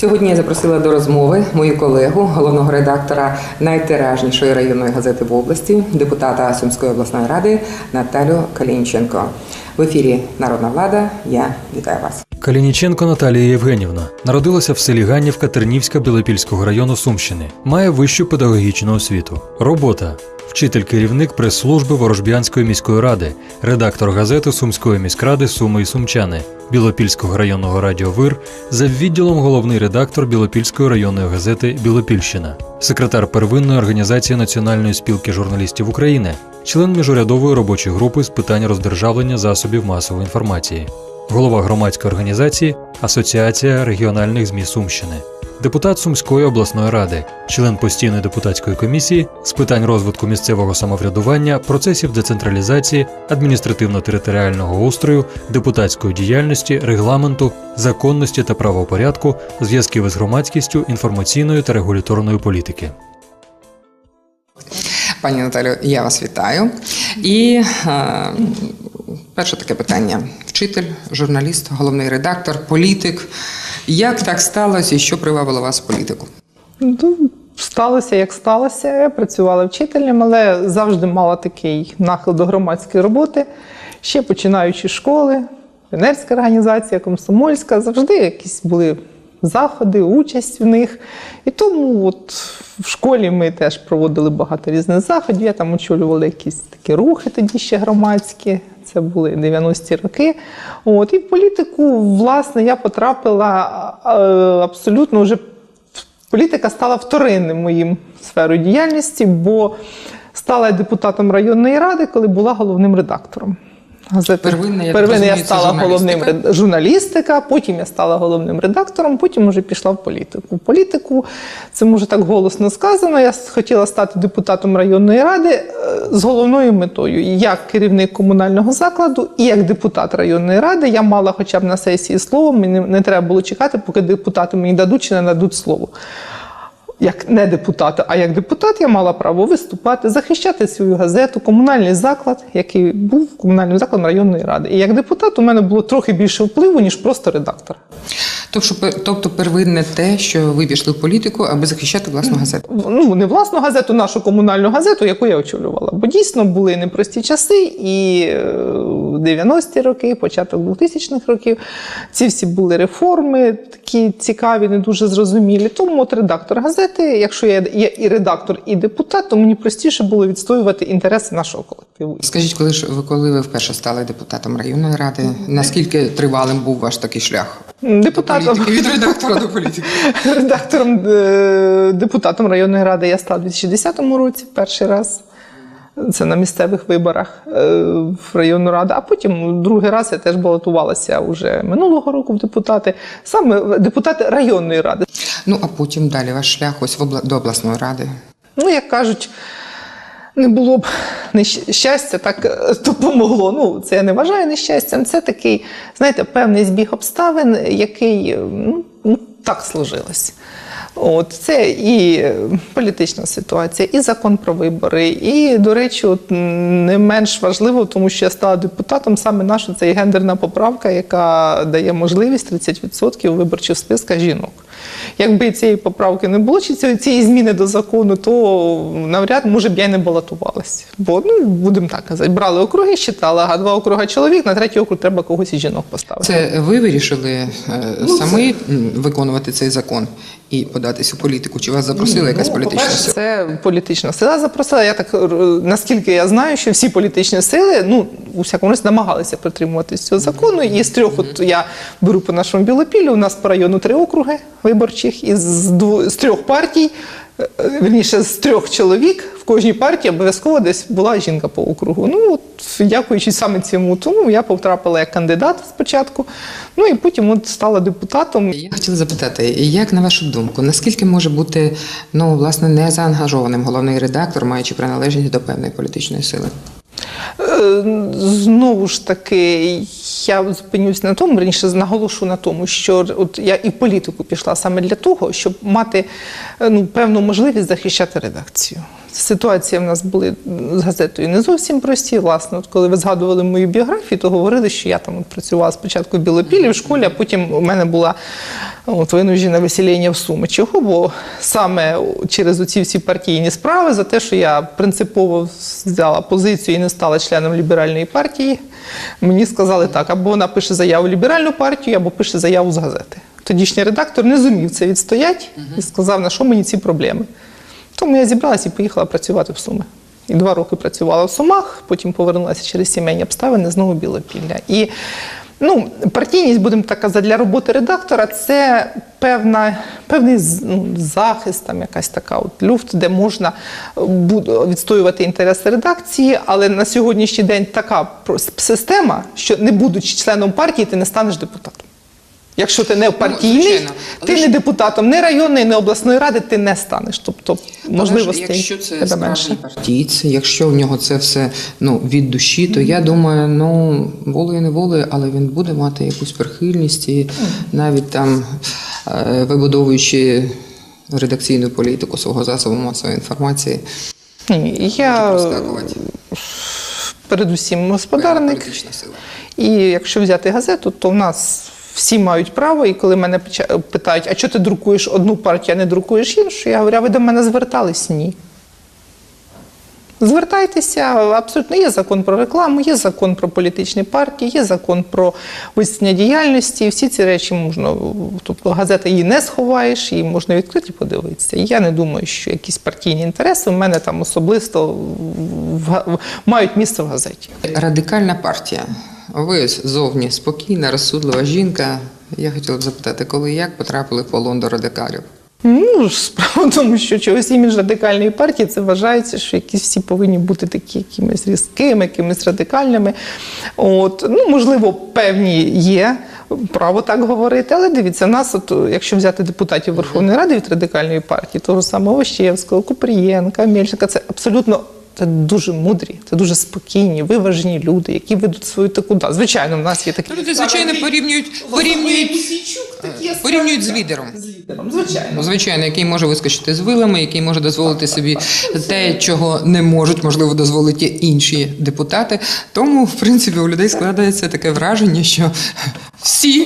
Сьогодні я запросила до розмови мою колегу, головного редактора найтиражнішої районної газети в області, депутата Сумської обласної ради Наталю Калінченко. В ефірі Народна влада. Я вітаю вас. Калініченко Наталія Євгенівна народилася в селі Ганнівка Тернівська Білопільського району Сумщини. Має вищу педагогічну освіту. Робота. Вчитель керівник прес-служби Ворожбянської міської ради, редактор газети Сумської міськради Суми і Сумчани, Білопільського районного радіо Вир, за відділом головний редактор Білопільської районної газети Білопільщина, секретар первинної організації Національної спілки журналістів України, член міжурядової робочої групи з питань роздержавлення засобів масової інформації голова громадської організації Асоціація регіональних ЗМІ Сумщини, депутат Сумської обласної ради, член постійної депутатської комісії з питань розвитку місцевого самоврядування, процесів децентралізації, адміністративно-територіального устрою, депутатської діяльності, регламенту, законності та правопорядку, зв'язків із громадськістю, інформаційної та регуляторної політики. Пані Наталю, я вас вітаю. І е, перше таке питання: вчитель, журналіст, головний редактор, політик. Як так сталося і що привабило вас в політику? Ну, сталося, як сталося. Я працювала вчителем, але завжди мала такий нахил до громадської роботи. Ще починаючи з школи, піонерська організація, комсомольська, завжди якісь були заходи, участь в них. І тому от в школі ми теж проводили багато різних заходів. Я там очолювала якісь такі рухи тоді ще громадські. Це були 90-ті роки. От, і в політику, власне, я потрапила е, абсолютно вже політика стала вторинним моїм сферою діяльності, бо стала я депутатом районної ради, коли була головним редактором. Газети. Первинна, я Первинна я стала головним журналістика? ред- журналістика, потім я стала головним редактором, потім вже пішла в політику. Політику це може так голосно сказано. Я хотіла стати депутатом районної ради е, з головною метою. Як керівник комунального закладу і як депутат районної ради я мала хоча б на сесії слово. Мені не треба було чекати, поки депутати мені дадуть чи не дадуть слово. Як не депутат, а як депутат я мала право виступати, захищати свою газету, комунальний заклад, який був комунальним закладом районної ради. І як депутат у мене було трохи більше впливу, ніж просто редактор. Тобто, тобто первинне те, що ви пішли в політику, аби захищати власну газету. Ну, не власну газету, нашу комунальну газету, яку я очолювала. Бо дійсно були непрості часи, і е, 90-ті роки, початок 2000-х років, ці всі були реформи, такі цікаві, не дуже зрозумілі. Тому от редактор газети, якщо я є і редактор, і депутат, то мені простіше було відстоювати інтереси нашого колективу. Скажіть, коли ж ви коли ви вперше стали депутатом районної ради? Наскільки тривалим був ваш такий шлях? Депутатом. Політики від редактора до політики. Редактором е, депутатом районної ради я стала у 2010 році перший раз. Це на місцевих виборах е, в районну раду. А потім другий раз я теж балотувалася уже минулого року в депутати, саме депутати районної ради. Ну а потім далі ваш шлях ось в обла... до обласної ради. Ну, як кажуть, не було б нещастя, так е, допомогло. Ну, це я не вважаю нещастям. Це такий, знаєте, певний збіг обставин, який е, ну, ну, так сложилось. От це і політична ситуація, і закон про вибори. І, до речі, от не менш важливо, тому що я стала депутатом, саме наша це і гендерна поправка, яка дає можливість 30% у виборчих списках жінок. Якби цієї поправки не було, чи цієї- зміни до закону, то навряд може б я й не балотувалась. Бо ну будемо так казати, брали округи, считали, а два округа чоловік, на третій округ треба когось із жінок поставити. Це ви вирішили е, самі м, виконувати цей закон і податись у політику? Чи вас запросила якась Ну, політична сила? Це політична сила запросила. Я так наскільки я знаю, що всі політичні сили, ну у всякому разі, намагалися притримуватись цього закону. І з трьох, от я беру по нашому білопіллю, у нас по району три округи виборчих, і з, трьох партій, е, вірніше, з трьох чоловік в кожній партії обов'язково десь була жінка по округу. Ну от дякуючи саме цьому, тому я потрапила як кандидат спочатку. Ну і потім от стала депутатом. Я хотіла запитати, як на вашу думку, наскільки може бути ну власне незаангажованим головний редактор, маючи приналежність до певної політичної сили? Знову ж таки, я зупинюсь на тому, раніше наголошу на тому, що от я і в політику пішла саме для того, щоб мати е, ну, певну можливість захищати редакцію. Ситуації в нас були з газетою не зовсім прості. Власне, от коли ви згадували мою біографію, то говорили, що я там працювала спочатку в Білопілі в школі, а потім у мене була от винуждене виселення в Суми. Чого? Бо саме через оці всі партійні справи за те, що я принципово взяла позицію і не стала членом ліберальної партії, мені сказали так: або вона пише заяву в ліберальну партію, або пише заяву з газети. Тодішній редактор не зумів це відстояти і сказав, на що мені ці проблеми. Тому я зібралася і поїхала працювати в Суми. І два роки працювала в Сумах, потім повернулася через сімейні обставини знову Біла. І ну, партійність, будемо так казати, для роботи редактора це певна, певний ну, захист, там якась така от люфт, де можна е, відстоювати інтереси редакції, але на сьогоднішній день така система, що не будучи членом партії, ти не станеш депутатом. Якщо ти не партійний, Ну, ти не депутатом ні районної, ні обласної ради, ти не станеш. Тобто можливостей якщо це справжній партійць, якщо в нього це все ну, від душі, то я думаю, ну волею не волею, але він буде мати якусь прихильність і навіть там е, вибудовуючи редакційну політику свого засобу масової інформації, Ні, я передусім господарник. І якщо взяти газету, то в нас всі мають право. І коли мене питають, а чого ти друкуєш одну партію, а не друкуєш іншу, я говорю, а ви до мене звертались? Ні. Звертайтеся, абсолютно є закон про рекламу, є закон про політичні партії, є закон про висвітлення діяльності. Всі ці речі можна, тобто газета її не сховаєш, її можна відкрити подивитися. І я не думаю, що якісь партійні інтереси в мене там особисто в- в- мають місце в газеті. Радикальна партія. Ви зовні спокійна, розсудлива жінка. Я хотіла б запитати, коли і як потрапили в полон до радикалів? Ну, справа в тому, що чогось імідж радикальної партії це вважається, що якісь всі повинні бути такі якимись різкими, якимись радикальними. От, ну, можливо, певні є право так говорити, але дивіться, нас, от, якщо взяти депутатів Верховної Ради від радикальної партії, того самого Ощєвського, Купрієнка, Мельчика, це абсолютно. Це дуже мудрі, це дуже спокійні, виважені люди, які ведуть свою таку. Да, звичайно, в нас є такі Люди, звичайно, порівнюють, порівнюють, порівнюють з лідером. Звичайно. Ну, звичайно, який може вискочити з вилами, який може дозволити собі те, чого не можуть, можливо, дозволити інші депутати. Тому, в принципі, у людей складається таке враження, що всі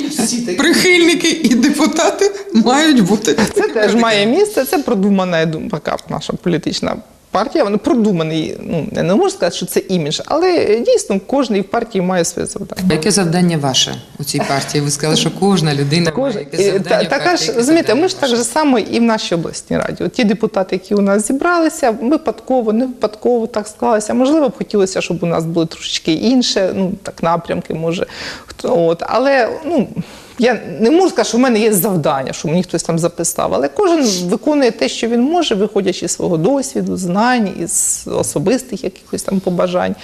прихильники і депутати мають бути. Це теж має місце. Це продумана я думаю, така наша політична партія. Вона продуманий. Ну я не можу сказати, що це імідж, але дійсно кожен в партії має своє завдання. Яке завдання ваше у цій партії? Ви сказали, що кожна людина має Кожен якесь завдання. та- в така партії, ж розумієте, ми ж так же само і в нашій обласній раді. От ті депутати, які у нас зібралися, випадково, не випадково так склалося. Можливо, б хотілося, щоб у нас були трошечки інше, ну так напрямки, може хто от, але ну. Я не можу сказати, що в мене є завдання, що мені хтось там записав, але кожен виконує те, що він може, виходячи з свого досвіду, знань, із особистих якихось там побажань.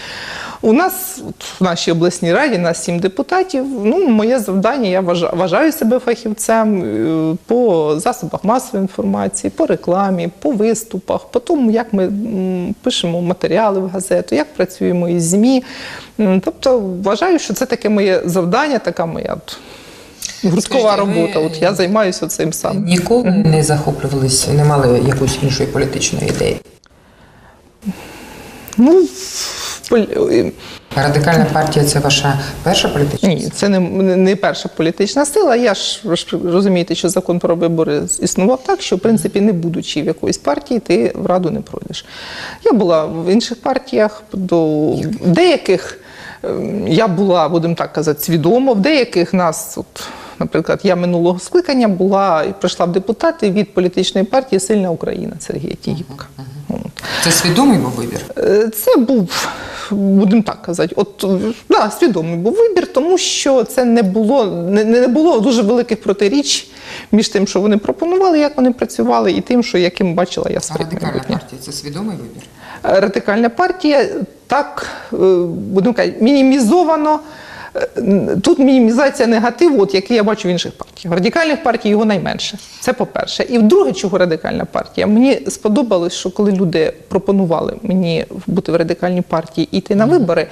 У нас от, в нашій обласній раді нас сім депутатів. Ну, моє завдання, я вважаю, себе фахівцем е, по засобах масової інформації, по рекламі, по виступах, по тому, як ми пишемо матеріали в газету, як працюємо із ЗМІ. Тобто вважаю, що це таке моє завдання, така моя гурткова робота. От я займаюся цим сам. Ніколи не захоплювались, не мали якоїсь іншої політичної ідеї. Ну, Радикальна партія це ваша перша політична? Ні, це не, не перша політична сила. Я ж розумієте, що закон про вибори існував так, що в принципі, не будучи в якоїсь партії, ти в раду не пройдеш. Я була в інших партіях, до деяких ем, я була, будемо так казати, свідомо, в деяких нас, от, наприклад, я минулого скликання була і прийшла в депутати від політичної партії Сильна Україна Сергія Тігіпка. Це свідомий був вибір. Е, Це був, будемо так казати, от да, свідомий був вибір, тому що це не було, не, не було дуже великих протиріч між тим, що вони пропонували, як вони працювали, і тим, що яким бачила я А радикальна партія це свідомий вибір. Е, Радикальна партія так, е, будемо казати, мінімізовано тут мінімізація негативу, от який я бачу в інших партіях. Радикальних партій його найменше. Це по-перше. І вдруге, чого радикальна партія? Мені сподобалось, що коли люди пропонували мені бути в радикальній партії і йти на вибори,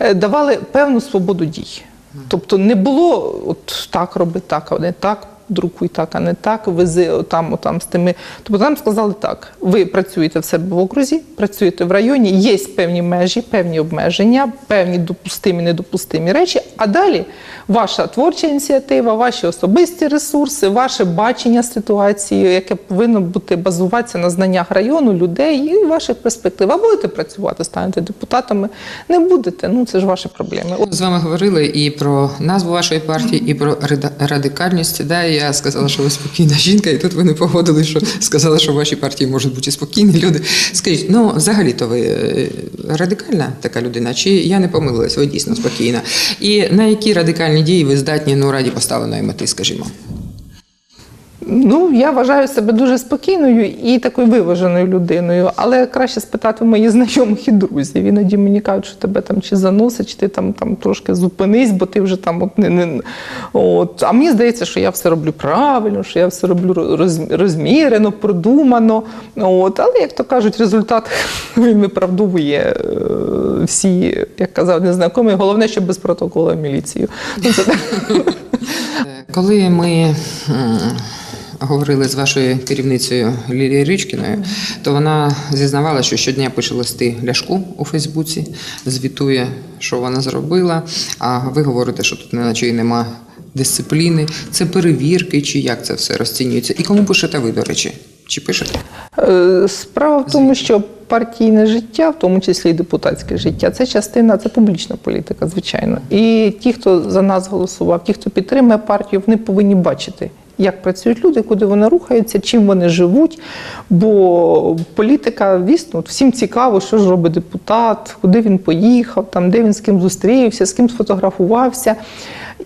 е, давали певну свободу дій. Тобто не було от так роби так, а не так. Друкуй так, а не так, вези отам, отам з тими. Тобто нам сказали так: ви працюєте в себе в окрузі, працюєте в районі, є певні межі, певні обмеження, певні допустимі, недопустимі речі. А далі ваша творча ініціатива, ваші особисті ресурси, ваше бачення ситуації, яке повинно бути базуватися на знаннях району, людей і ваших перспектив. А будете працювати, станете депутатами, не будете. Ну це ж ваші проблеми. З вами говорили і про назву вашої партії, і про радикальність. Да, я сказала, що ви спокійна жінка, і тут ви не погодили, що сказали, що в вашій партії можуть бути спокійні люди. Скажіть, ну взагалі-то ви е, радикальна така людина, чи я не помилилась, ви дійсно спокійна? І на які радикальні дії ви здатні ну раді поставленої мети, скажімо? Ну, я вважаю себе дуже спокійною і такою виваженою людиною, але краще спитати моїх знайомих і друзів. Іноді мені кажуть, що тебе там чи заносить, чи ти там, там трошки зупинись, бо ти вже там от не, не от. А мені здається, що я все роблю правильно, що я все роблю роз- розмірено, продумано. От. Але, як то кажуть, результат він виправдовує е, всі, як казав незнайомий, головне, щоб без протоколу міліцію. Ну, так. Коли ми говорили з вашою керівницею Лілією Річкіною, то вона зізнавала, що щодня пише листи Ляшку у Фейсбуці, звітує, що вона зробила. А ви говорите, що тут неначе і нема дисципліни. Це перевірки, чи як це все розцінюється? І кому пишете ви, до речі? Чи пишете? Е, Справа в тому, що партійне життя, в тому числі і депутатське життя, це частина, це публічна політика, звичайно. І ті, хто за нас голосував, ті, хто підтримує партію, вони повинні бачити. Як працюють люди, куди вони рухаються, чим вони живуть. Бо політика, дійсно, всім цікаво, що ж робить депутат, куди він поїхав, там, де він з ким зустрівся, з ким сфотографувався.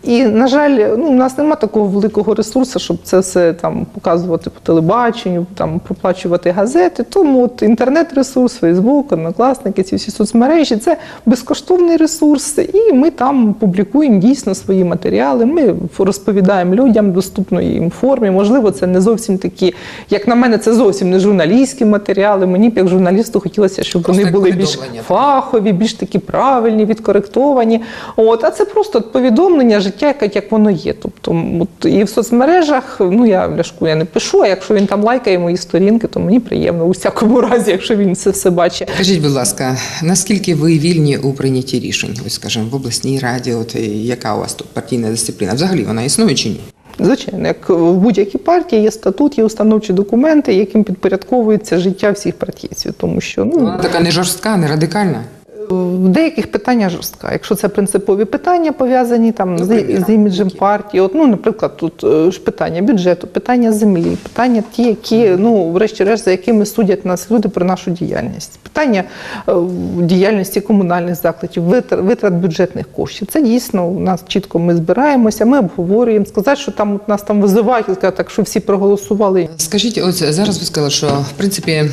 І, на жаль, ну, у нас немає такого великого ресурсу, щоб це все там показувати по телебаченню, там проплачувати газети. Тому от інтернет-ресурс, Фейсбук, Однокласники, ці всі соцмережі це безкоштовний ресурс, і ми там публікуємо дійсно свої матеріали. Ми розповідаємо людям доступної їм формі. Можливо, це не зовсім такі, як на мене, це зовсім не журналістські матеріали. Мені б як журналісту хотілося, щоб Просто вони були більш фахові, більш такі правильні, відкоректовані. От, а це просто повідомлення життя, яке як воно є. Тобто, от, і в соцмережах, ну я ляшку я не пишу, а якщо він там лайкає мої сторінки, то мені приємно у всякому разі, якщо він це все бачить. Скажіть, будь ласка, наскільки ви вільні у прийнятті рішень? Ось скажімо, в обласній раді, от е, яка у вас тут партійна дисципліна? Взагалі вона існує чи ні? Звичайно, як в будь-якій партії є статут, є установчі документи, яким підпорядковується життя всіх партійців. Тому що ну, Вона така не жорстка, не радикальна. В деяких питання жорстка. Якщо це принципові питання пов'язані там Ну, з, з іміджем партії, от ну, наприклад, тут е, ж питання бюджету, питання землі, питання ті, які ну, врешті-решт, за якими судять нас люди про нашу діяльність, питання е, діяльності комунальних закладів, витрат, витрат бюджетних коштів. Це дійсно у нас чітко ми збираємося, ми обговорюємо. Сказати, що там от нас там визивають, сказати, так що всі проголосували. Скажіть, ось зараз ви сказали, що в принципі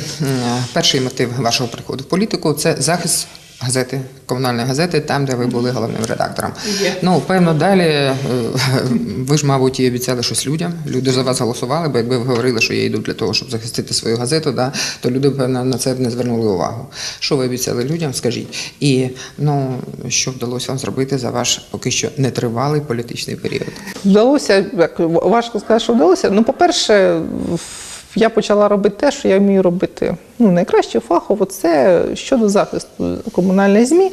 перший мотив вашого приходу в політику це захист. Газети, комунальної газети, там, де ви були головним редактором. Ну, певно, далі е, ви ж, мабуть, і обіцяли щось людям. Люди за вас голосували, бо якби ви говорили, що я йду для того, щоб захистити свою газету, да, то люди, певно, на це б не звернули увагу. Що ви обіцяли людям, скажіть? І ну, що вдалося вам зробити за ваш поки що нетривалий політичний період? Вдалося, як важко сказати, що вдалося. Ну, по-перше, я почала робити те, що я вмію робити ну, найкраще фахово, це щодо захисту комунальних ЗМІ.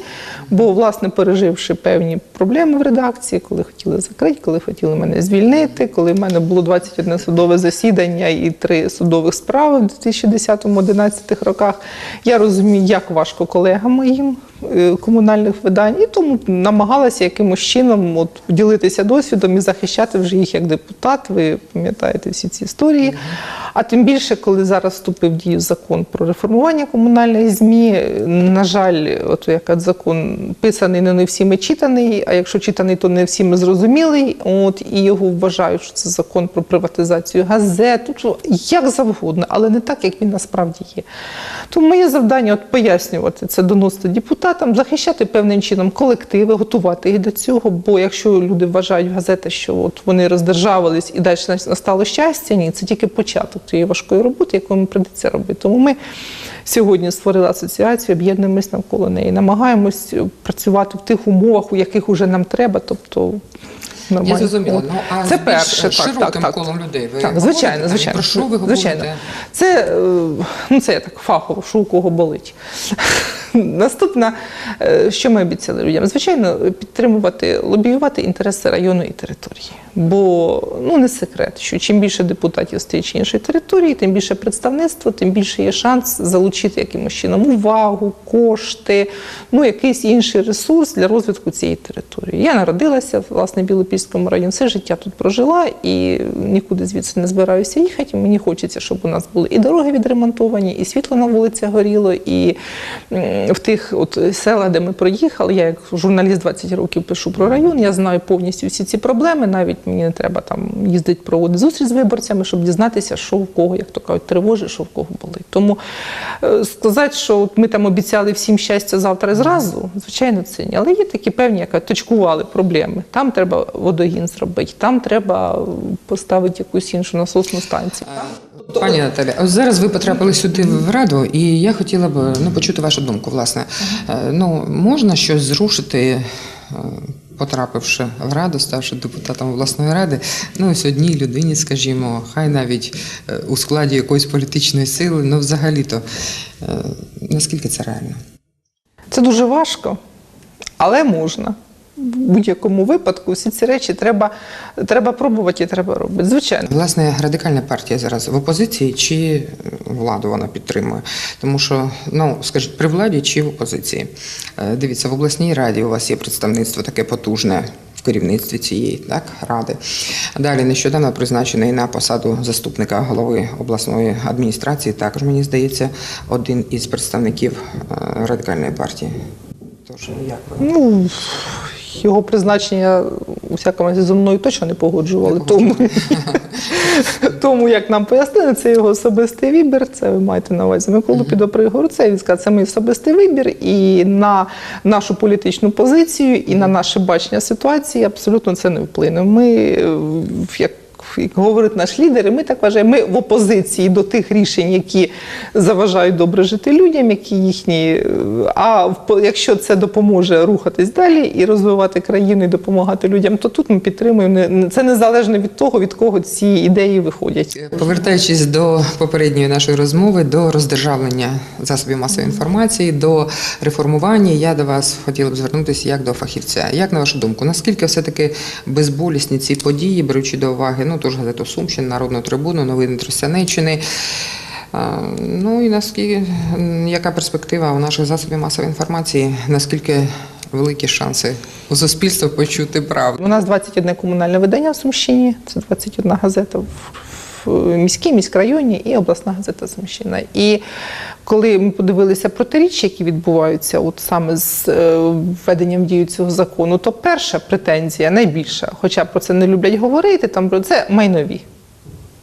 Бо, власне, переживши певні проблеми в редакції, коли хотіли закрити, коли хотіли мене звільнити, коли в мене було 21 судове засідання і три судових справи в 2010-2011 роках, я розумію, як важко колегам моїм е, комунальних видань, і тому намагалася якимось чином от, ділитися досвідом і захищати вже їх як депутат. Ви пам'ятаєте всі ці історії. А тим більше, коли зараз вступив в дію закон про реформування комунальних ЗМІ. На жаль, от як закон писаний, не, не всіми читаний, а якщо читаний, то не всіми зрозумілий. От і його вважають, що це закон про приватизацію газет, що, як завгодно, але не так, як він насправді є. Тому моє завдання от пояснювати це, доносити депутатам, захищати певним чином колективи, готувати їх до цього. Бо якщо люди вважають в газетах, що от вони роздержавились і далі настало щастя, ні, це тільки початок тієї важкої роботи, яку ми прийдеться робити. Тому ми сьогодні створили асоціацію, об'єднуємось навколо неї, намагаємось працювати в тих умовах, у яких вже нам треба, тобто. Нормально. Я зрозуміла. Ну, а це перше, широким так, так. колом людей ви так, звичайно, говорите? звичайно. Про що ви звичайно. Це, е, ну, це я так фахово, що у кого болить. Наступне, е, що ми обіцяли людям? Звичайно, підтримувати, лобіювати інтереси району і території. Бо ну не секрет, що чим більше депутатів з тієї чи іншої території, тим більше представництво, тим більше є шанс залучити якимось чином увагу, кошти, ну якийсь інший ресурс для розвитку цієї території. Я народилася власне в Білопільському районі, все життя тут прожила і нікуди звідси не збираюся їхати. Мені хочеться, щоб у нас були і дороги відремонтовані, і світло на вулицях горіло, і в тих от селах, де ми проїхали, я як журналіст 20 років пишу про район, я знаю повністю всі ці проблеми. Навіть мені не треба там їздити проводити зустріч з виборцями, щоб дізнатися, що в кого, як то кажуть, тривожить, що в кого болить. Тому е, сказати, що от ми там обіцяли всім щастя завтра і зразу, звичайно, це ні. Але є такі певні, яка точкували проблеми. Там треба водогін зробити, там треба поставити якусь іншу насосну станцію. Пані Наталі, ось зараз ви потрапили сюди в раду, і я хотіла б ну, почути вашу думку. Власне, Е, ну можна щось зрушити, е, потрапивши в раду, ставши депутатом обласної ради. Ну ось одній людині, скажімо, хай навіть е, у складі якоїсь політичної сили, ну взагалі-то е, наскільки це реально? Це дуже важко, але можна. Будь-якому випадку всі ці речі треба, треба пробувати і треба робити. Звичайно. Власне, радикальна партія зараз в опозиції чи е, владу вона підтримує? Тому що, ну скажіть, при владі чи в опозиції? Е, Дивіться, в обласній раді у вас є представництво таке потужне. В керівництві цієї так ради далі нещодавно призначений на посаду заступника голови обласної адміністрації. Також мені здається, один із представників е, радикальної партії. Тож як ви Ну, його призначення у всякому разі зі мною точно не погоджували. Тому, тому, як нам пояснили, це його особистий вибір. Це ви маєте на увазі Миколу Підопригору. Це він сказав, це мій особистий вибір. І на нашу політичну позицію, і на наше бачення ситуації абсолютно це не вплине. Ми, е, як як говорить наш лідер, і ми так вважаємо, ми в опозиції до тих рішень, які заважають добре жити людям, які їхні. е, А якщо це допоможе рухатись далі і розвивати країну і допомагати людям, то тут ми підтримуємо. Це незалежно від того, від кого ці ідеї виходять. Повертаючись до попередньої нашої розмови, до роздержавлення засобів масової інформації, до реформування, я до вас хотіла б звернутися як до фахівця. Як на вашу думку, наскільки все-таки безболісні ці події, беручи до уваги ну тож газету Сумщин, Народну трибуну, новини Тростянеччини, Ну і наскільки яка перспектива у наших засобів масової інформації? Наскільки великі шанси у суспільства почути правду? У нас 21 комунальне видання в Сумщині, це 21 газета в міській, міськрайоні і обласна газета Сумщина. І коли ми подивилися протиріччя, які відбуваються от саме з е, введенням дію цього закону, то перша претензія найбільша, хоча про це не люблять говорити, там про це майнові.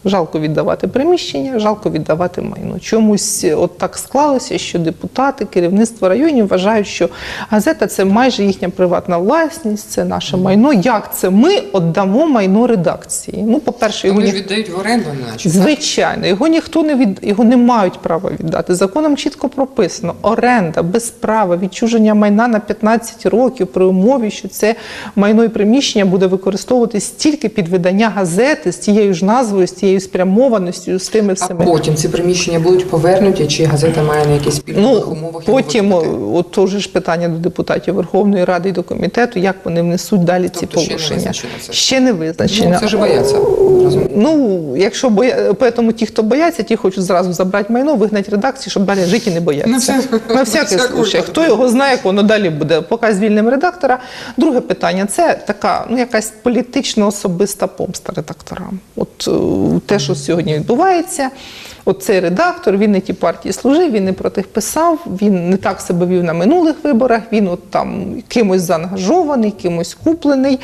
Жалко віддавати приміщення, жалко віддавати майно. Чомусь е, от так склалося, що депутати, керівництво районів вважають, що газета це майже їхня приватна власність, це наше майно. Як це ми віддамо майно редакції? Ну, по-перше, його ні... віддають в оренду, наче? Звичайно, його ніхто не від його не мають права віддати. Законом чітко прописано: оренда без права відчуження майна на 15 років при умові, що це майно і приміщення буде використовуватись тільки під видання газети з тією ж назвою, з тією спрямованістю, з тими А потім ці приміщення будуть повернуті, чи газета має на якісь пільгових Ну, умовах? потім, от теж ж питання до депутатів Верховної Ради і до комітету, як вони внесуть далі ці Тобто не порушення. Ще не визначено. Ну, це ж бояться. Ну, якщо боя... Поэтому ті, хто бояться, ті хочуть зразу забрати майно, вигнати редакції, щоб далі жити і не бояться. На На всякий случай. Хто його знає, як воно далі буде. Поки звільнимо редактора. Друге питання це така, ну, якась політично особиста помста редакторам. От е, те, що сьогодні відбувається. От цей редактор, він не ті партії служив, він не про тих писав, він не так себе вів на минулих виборах, він от там кимось заангажований, кимось куплений.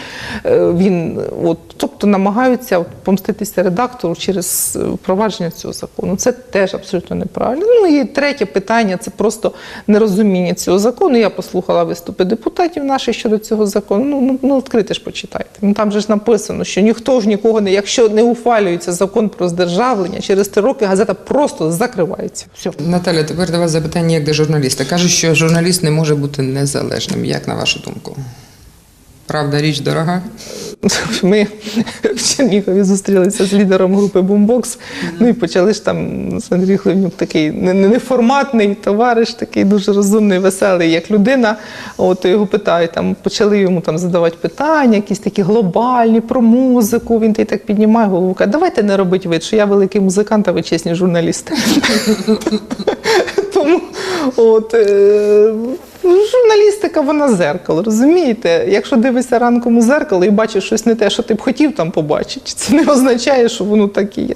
Е, Він от, тобто намагаються от, помститися редактору через е, впровадження цього закону. Це теж абсолютно неправильно. Ну і третє питання це просто нерозуміння цього закону. Я послухала виступи депутатів наших щодо цього закону. Ну, ну, ну відкрите ж почитайте. Ну там же ж написано, що ніхто ж нікого не, якщо не ухвалюється закон про здержавлення, через три роки газета просто закривається. Все. Наталя, тепер до вас запитання як до журналіста. Кажуть, що журналіст не може бути незалежним. Як на вашу думку? Правда, річ дорога? Ми в Чернігові зустрілися з лідером групи Бумбокс. Ну і почали ж там Андрій Хливнюк такий не- не- неформатний товариш, такий дуже розумний, веселий, як людина. От його питають, там почали йому там задавати питання, якісь такі глобальні про музику. Він та так піднімає голову. каже, давайте не робить вид, що я великий музикант, а ви чесні журналісти. Тому от, е, журналістика, вона зеркало, розумієте? Якщо дивишся ранком у зеркало і бачиш щось не те, що ти б хотів там побачити, це не означає, що воно так і є.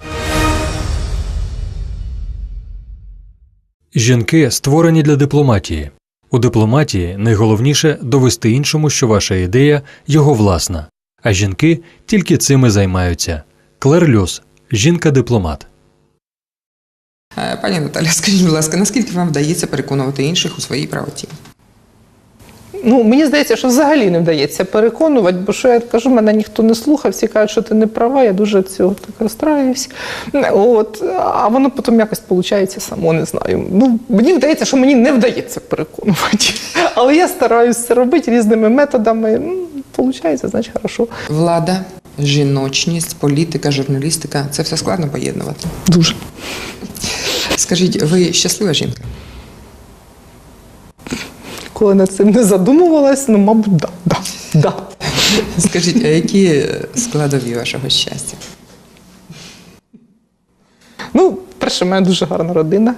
Жінки створені для дипломатії. У дипломатії найголовніше довести іншому, що ваша ідея його власна, а жінки тільки цим і займаються. Клер Люс, жінка-дипломат. Е, Пані Наталя, скажіть, будь ласка, наскільки вам вдається переконувати інших у своїй правоті? Ну, мені здається, що взагалі не вдається переконувати, бо що я кажу, мене ніхто не слухав, всі кажуть, що ти не права, я дуже цього так розстраююсь. От, а воно потім якось виходить само, не знаю. Ну, мені здається, що мені не вдається переконувати. Але я стараюся це робити різними методами. Ну, виходить, значить, хорошо. Влада, жіночність, політика, журналістика це все складно поєднувати. Дуже. Скажіть, ви щаслива жінка? Коли над цим не задумувалась, ну, мабуть, да, да, да. Скажіть, а які складові вашого щастя? Ну, перше, в мене дуже гарна родина.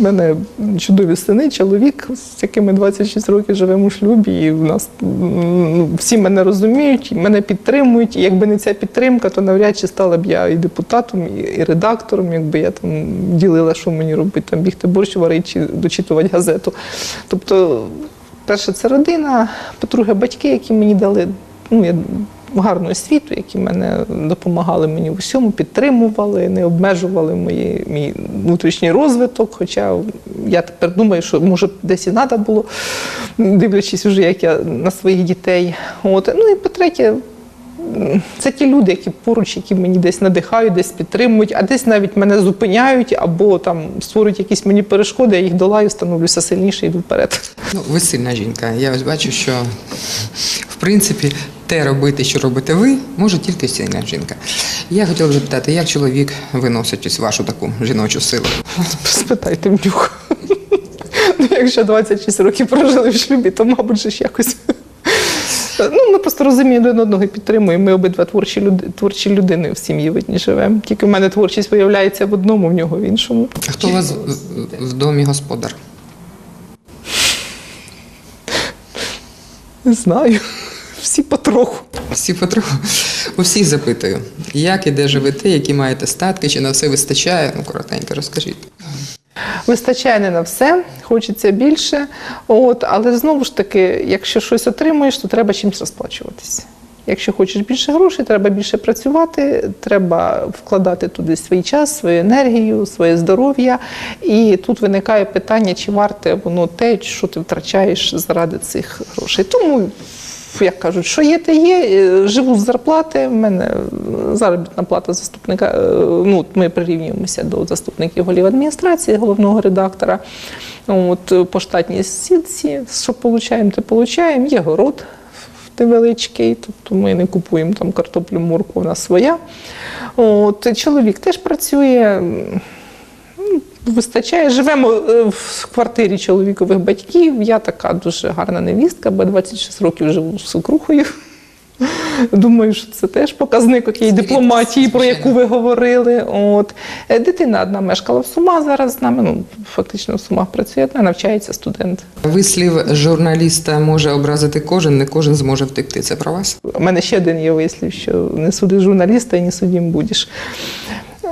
У мене чудові сини, чоловік, з якими 26 років живемо у шлюбі, і в нас м, всі мене розуміють, мене підтримують. І якби не ця підтримка, то навряд чи стала б я і депутатом, і редактором, якби я там ділила, що мені робити, там бігти борщ варити чи дочитувати газету. Тобто, перше, це родина, по-друге, батьки, які мені дали. Ну, я гарну освіту, які мене допомагали мені в усьому, підтримували, не обмежували мої, мій внутрішній розвиток. Хоча я тепер думаю, що може десь і треба було, дивлячись уже, як я на своїх дітей. От. Ну і по-третє, це ті люди, які поруч, які мені десь надихають, десь підтримують, а десь навіть мене зупиняють або там створюють якісь мені перешкоди, я їх долаю, становлюся сильніше і йду вперед. Ну, ви сильна жінка. Я ось бачу, що в принципі те робити, що робите ви, може тільки сильна жінка. Я хотіла б запитати, як чоловік виносить ось вашу таку жіночу силу? Спитайте нього. Ну, якщо 26 років прожили в шлюбі, то, мабуть, ж якось. Ну, ми просто розуміємо один одного і підтримуємо. Ми обидва творчі, люди, творчі людини в сім'ї видні живемо. Тільки в мене творчість виявляється в одному, в нього в іншому. А Хто у вас в- в домі господар? Не знаю. Всі потроху. Всі потроху у всіх запитую, як і де живете, які маєте статки, чи на все вистачає? Ну, коротенько розкажіть. Вистачає не на все, хочеться більше. От, але знову ж таки, якщо щось отримуєш, то треба чимось розплачуватися. Якщо хочеш більше грошей, треба більше працювати, треба вкладати туди свій час, свою енергію, своє здоров'я. І тут виникає питання, чи варте воно те, що ти втрачаєш заради цих грошей. Тому, як кажуть, що є, те є. Е, Живу з зарплати. В мене заробітна плата заступника. е, Ну, ми прирівнюємося до заступників голів адміністрації, головного редактора. От е, по штатній сітці, що получаємо, те получаємо. Є город невеличкий, тобто ми не купуємо там картоплю, морку, вона своя. От, чоловік теж працює. Вистачає, живемо е, в квартирі чоловікових батьків. Я така дуже гарна невістка, бо 26 років живу з сукрухою. Думаю, що це теж показник окей, дипломатії, про яку ви говорили. От. Е, Дитина одна мешкала в Сумах зараз з нами. Ну, фактично в Сумах працює одна, навчається студент. Вислів журналіста може образити кожен, не кожен зможе втекти. Це про вас? У мене ще один є вислів, що не суди журналіста і не судім будеш.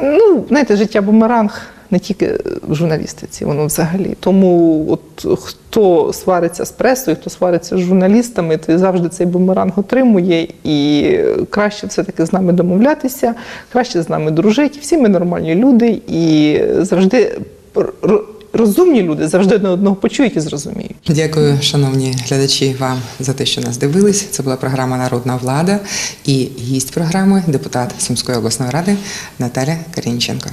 Ну, знаєте, життя бумеранг не тільки в журналістиці, воно взагалі. Тому от хто свариться з пресою, хто свариться з журналістами, той завжди цей бумеранг отримує. І краще все-таки з нами домовлятися, краще з нами дружити. Всі ми нормальні люди і завжди розумні люди завжди одне одного почують і зрозуміють. Дякую, шановні глядачі, вам за те, що нас дивились. Це була програма Народна влада і гість програми депутат Сумської обласної ради Наталя Карінченко.